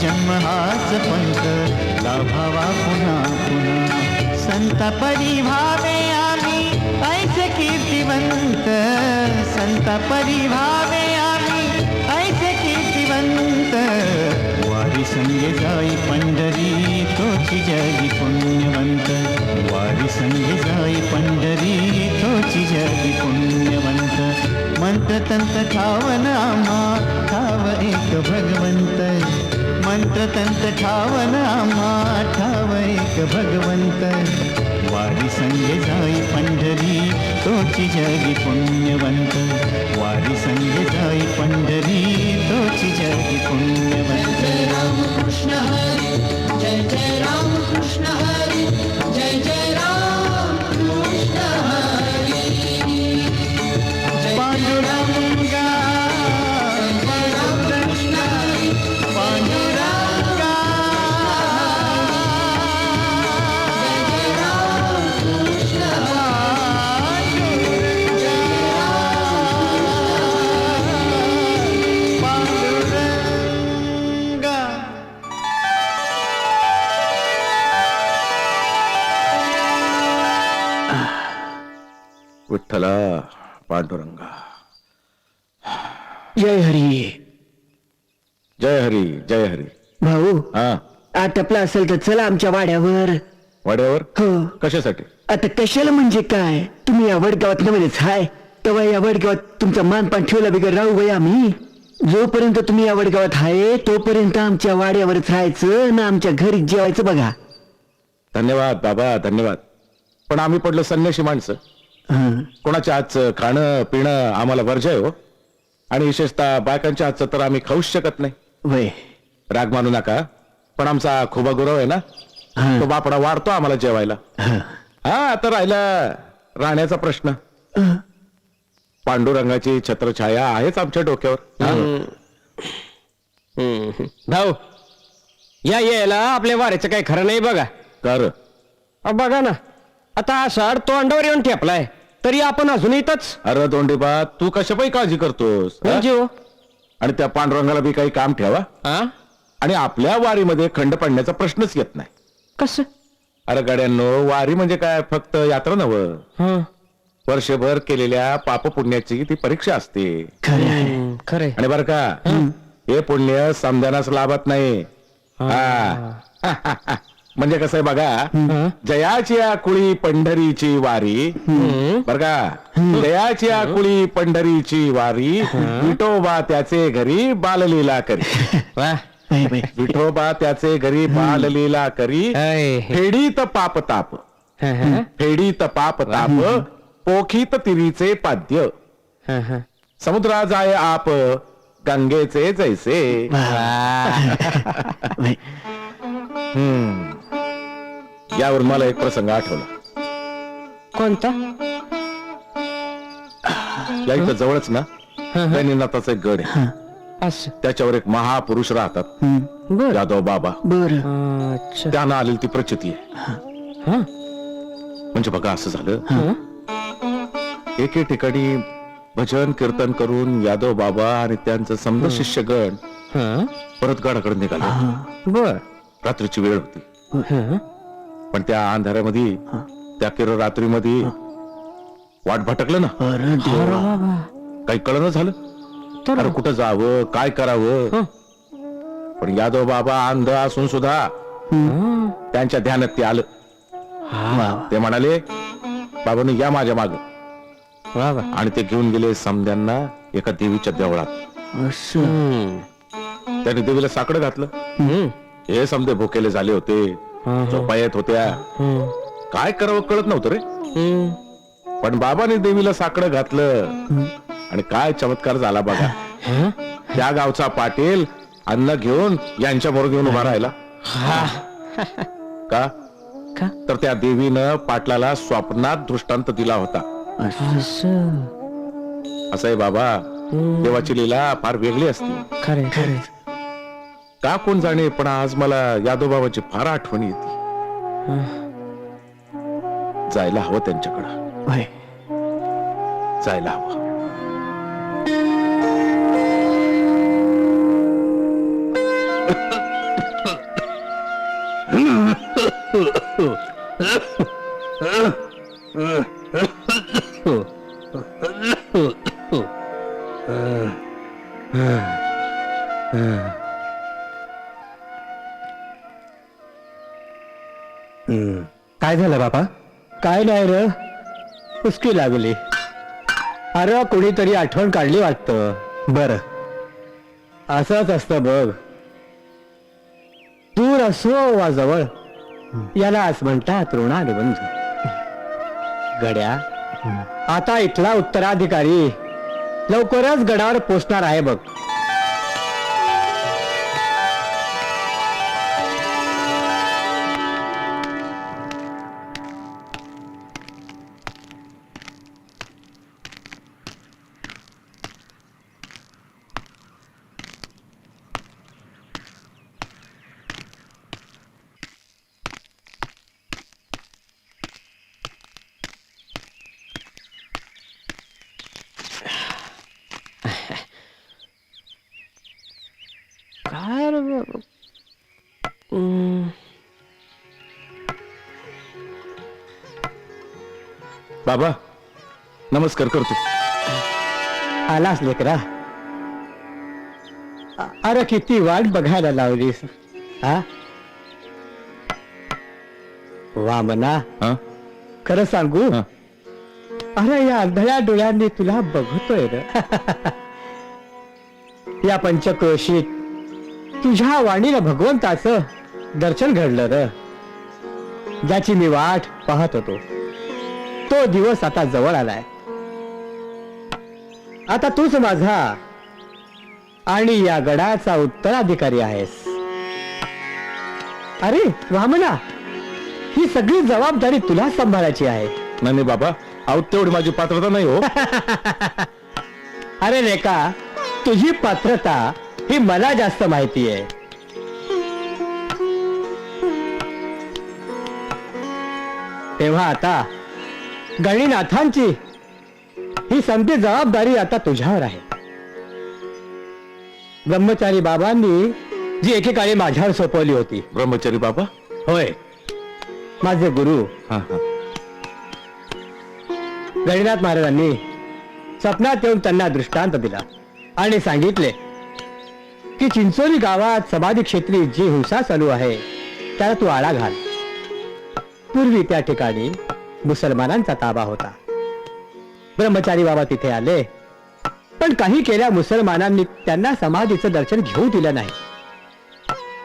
जन्म हाच पंथ लाभावा पुन्हा पुन्हा. संत परिभावे आम्ही ऐसे कीर्तिवंत. संत परिभावे आम्ही ऐसे कीर्तिवंत. वारी संगे जाई पंढरी तोची जगी पुण्यवंत. वारी संगे जाई पंढरी तोची जगी पुण्यवंत. मंत्र तंत्र ठावन आम्हा ठाव एक भगवंत. मंत्र तंत ठावन आम्हा ठाव एक भगवंत वारी संगे जाई पंढरी तोची जगी पुण्यवंत वारी संगे जाई पंढरी तोची जगी पुण्यवंत राम कृष्ण हरी जय जय राम कृष्ण हरी जय जय राम। पांडुरंगा। जय हरी। जय हरी जय हरी। भाऊ हा. आटपला असेल तर चला आमच्या वाड्यावर. वाड्यावर? हो. कशासाठी? आता कशाला म्हणजे काय? तुम्ही या वडगावात नवीनच हाय. तेव्हा या वडगावात तुमचा मानपान ठेवला बिगर राहू बाई आम्ही. जोपर्यंत तुम्ही या वडगावात आहे तोपर्यंत आमच्या वाड्यावरच राहायचं ना आमच्या घरी जेवायचं बघा. धन्यवाद बाबा धन्यवाद. पण आम्ही पडलो संन्याशी माणसं. कोणाच्या हातचं खाणं पिणं आम्हाला वर्ज आहे हो. आणि विशेषतः बायकांच्या हातचं तर आम्ही खाऊच शकत नाही. वय. राग मानू नका. पण आमचा खुबा गुरव आहे ना हं. तो बापडा वाढतो आम्हाला जेवायला. हं. हा आता राहिला राहण्याचा प्रश्न. हं. पांडुरंगाची छत्रछाया आहेच आमच्या डोक्यावर. हा? भाऊ या यायला आपल्या वाऱ्याचं काही खरं नाही बघा. कर अ, बघा ना. आता आषाढ तोंडावर येऊन ठेपलाय तरी आपण अजून इथंच. अरे दोंडीबा तू कशापाई काळजी करतोस हा? म्हणजे हो? आणि त्या पांडुरंगाला बी काही काम ठेवा. हा आणि आपल्या वारीमध्ये खंड पडण्याचा प्रश्नच येत नाही. कस? अरे गाड्यांनो वारी म्हणजे काय? फक्त यात्रा नव वर्षभर केलेल्या पाप पुण्याची ती परीक्षा असते. खरे आणि बर का? हे. पुण्य समजानाच लाभत नाही. हा. म्हणजे कसं आहे बघा जयाची आकुळी पंढरीची वारी. बर का? जयाची आकुळी पंढरीची वारी विठोबा त्याचे घरी बाललीला करी. विठोबा त्याचे घरी बाललीला करी. फेडीत पाप ताप. फेडीत पाप ताप. पोखीत तिरीचे पाद्य. समुद्रा जाय आप गंगेचे जैसे. वय. यावर मला एक प्रसंग आठवला. कोणता? या इथं जवळच ना गणिनाथाचा एक गड आहे. असं. त्याच्यावर एक महापुरुष राहतात. बर. यादव बाबा. बरं. अच्छा. त्यांना आलेली ती प्रचिती आहे. हं. म्हणजे बघा असं झालं. एके ठिकाणी भजन कीर्तन करून यादव बाबा आणि त्यांचं समजा शिष्यगण हं. परत गडाकडे निघाले. बर. रात्रीची वेळ होती. हं. पण त्या अंधारामध्ये त्या किर रात्रीमध्ये वाट भटकलं ना. अरे देवा. काही कळलं झालं? तर? अरे कुठं जावं काय करावं? पण यादव बाबा अंध असून सुद्धा हं. त्यांच्या ध्यानात ते आलं. वा. ते म्हणाले बाबांनी या माझ्या माग. वा वा. आणि ते घेऊन गेले समद्यांना एका देवीच्या देवळात. असं. त्याने देवीला साकडं घातलं. हं. हे समदे भुकेले झाले होते. झोपा येत होत्या. काय करावं कळत नव्हतं रे. पण बाबाने देवीला साकडं घातलं. आणि काय चमत्कार झाला बघा? त्या गावचा पाटील अन्न घेऊन यांच्या बरोबर घेऊन उभा राहिला. का? का? तर त्या देवीनं पाटलाला स्वप्नात दृष्टांत दिला होता. असं? आहे बाबा. देवाची लीला फार वेगळी असते. खरे खरे का कोण जाणे पण आज मला यादवबाबाची फार आठवण येते. जायला हवं त्यांच्याकडं. जायला हवं. काय झालं बाबा काय नाही र. पुसकी लागली. अरे कोणीतरी आठवण काढली वाटतं. बर. असंच असतं बघ. दूर असो वा जवळ. यालाच म्हणतात ऋणानुबंध. गड्या आता इथला उत्तराधिकारी लवकरच गडावर पोचणार आहे बघ. बाबा नमस्कार करतो. आलास लेकरा. अ- अरे किती वाट बघायला लावलीस हा? वामना हा? खरं सांगू? हा. अरे या अंधळ्या डोळ्यांनी तुला बघतोय र. या पंचक्रोशीत तुझ्या वाणीला भगवंताचं दर्शन घडलं र. ज्याची मी वाट पाहत होतो. तो दिवस आता जवळ आलाय. आता तूच माझा आणि या गडाचा उत्तराधिकारी आहेस. अरे वामना ही सगळी जबाबदारी तुला सांभाळायची आहे. नाही नाही बाबा अहो तेवढी माझी पात्रता नाही हो. अरे रेखा तुझी पात्रता ही मला जास्त माहिती आहे. तेव्हा आता गणिनाथांची ही संधी जबाबदारी आता तुझ्यावर आहे. ब्रह्मचारी बाबांनी जी एकेकाळी माझ्यावर सोपवली होती. ब्रह्मचारी बाबा? होय. माझे गुरु. हा हा. गणिनाथ महाराजांनी स्वप्नात येऊन त्यांना दृष्टांत दिला आणि सांगितले की चिंचोली गावात समाधी क्षेत्री जी हिंसा चालू आहे त्याला तू आळा घाल. पूर्वी त्या ठिकाणी मुसलमानांचा ताबा होता. ब्रह्मचारी बाबा तिथे आले. पण काही केल्या मुसलमानांनी त्यांना समाधीचं दर्शन घेऊ दिलं नाही.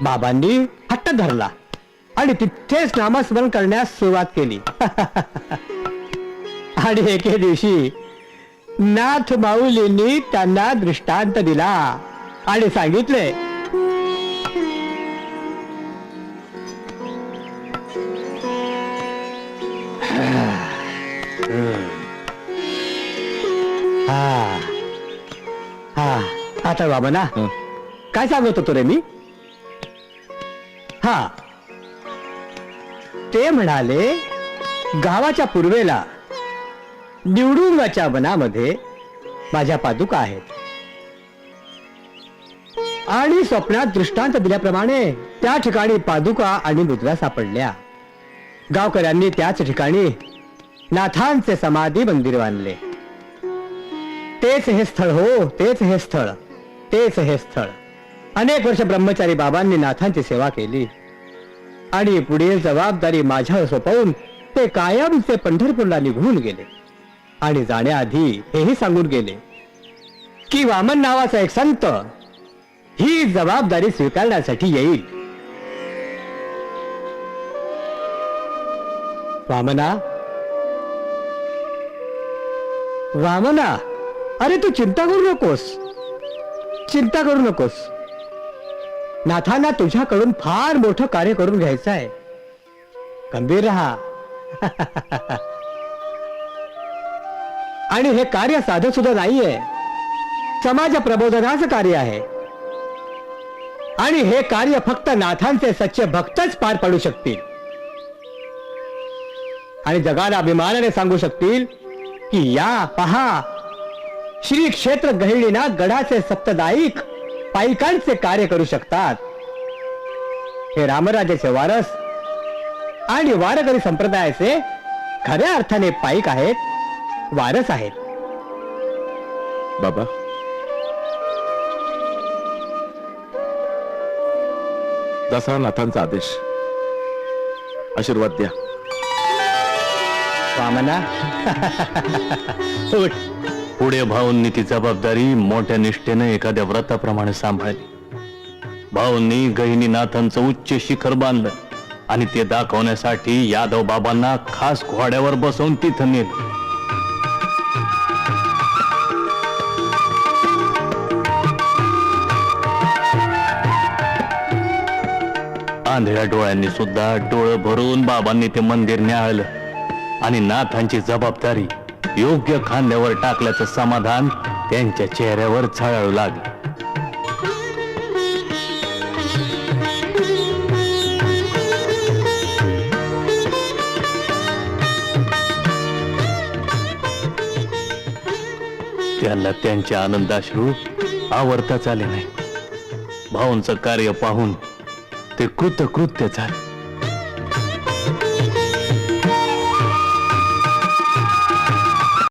बाबांनी हट्ट धरला आणि तिथेच नामस्मरण करण्यास सुरुवात केली. आणि एके दिवशी नाथ माऊलींनी त्यांना दृष्टांत दिला आणि सांगितले बाबा हं. काय सांगत होतो रे मी? हा. ते म्हणाले गावाच्या पूर्वेला निवडुंगाच्या वनामध्ये माझ्या पादुका आहेत. आणि स्वप्नात दृष्टांत दिल्याप्रमाणे त्या ठिकाणी पादुका आणि मुद्रा सापडल्या. गावकऱ्यांनी त्याच ठिकाणी नाथांचे समाधी मंदिर बांधले. तेच हे स्थळ हो तेच हे स्थळ. तेच हे स्थळ. अनेक वर्ष ब्रह्मचारी बाबांनी नाथांची सेवा केली. आणि पुढील जबाबदारी माझ्यावर सोपवून ते कायमचे पंढरपूरला निघून गेले. आणि जाण्याआधी हेही सांगून गेले की वामन नावाचा एक संत ही जबाबदारी स्वीकारण्यासाठी येईल. वामना? वामना? अरे तू चिंता करू नकोस. चिंता करू नकोस. नाथांना तुझ्याकडून फार मोठं कार्य करून घ्यायचं आहे. गंभीर राहा. आणि हे कार्य साधं सुद्धा नाहीये. समाज प्रबोधनाचं कार्य आहे. आणि हे कार्य फक्त नाथांचे सच्चे भक्तच पार पाडू शकतील. आणि जगाला अभिमानाने सांगू शकतील की या पहा श्री क्षेत्र गहिणीनाथ गडाचे सप्तदायिक पायिकांचे कार्य करू शकतात. हे रामराजाचे वारस आणि वारकरी संप्रदायाचे खऱ्या अर्थाने पाईक आहेत वारस आहेत. बाबा. जसा नाथांचा आदेश. आशीर्वाद द्या. वामना. उठ. पुढे भाऊंनी ती जबाबदारी मोठ्या निष्ठेने एखाद्या व्रताप्रमाणे सांभाळली. भाऊंनी गहिनीनाथांचं उच्च शिखर बांधलं आणि ते दाखवण्यासाठी यादव बाबांना खास घोड्यावर बसवून तिथं नेलं. आंधळ्या डोळ्यांनी सुद्धा डोळं भरून बाबांनी ते मंदिर न्याळलं आणि नाथांची जबाबदारी योग्य खांद्यावर टाकल्याचं समाधान त्यांच्या चेहऱ्यावर झळाळू लागलं. त्यांना त्यांचे आनंदाश्रू आवडताच आले नाही. भाऊंचं कार्य पाहून ते कृतकृत्य झाले.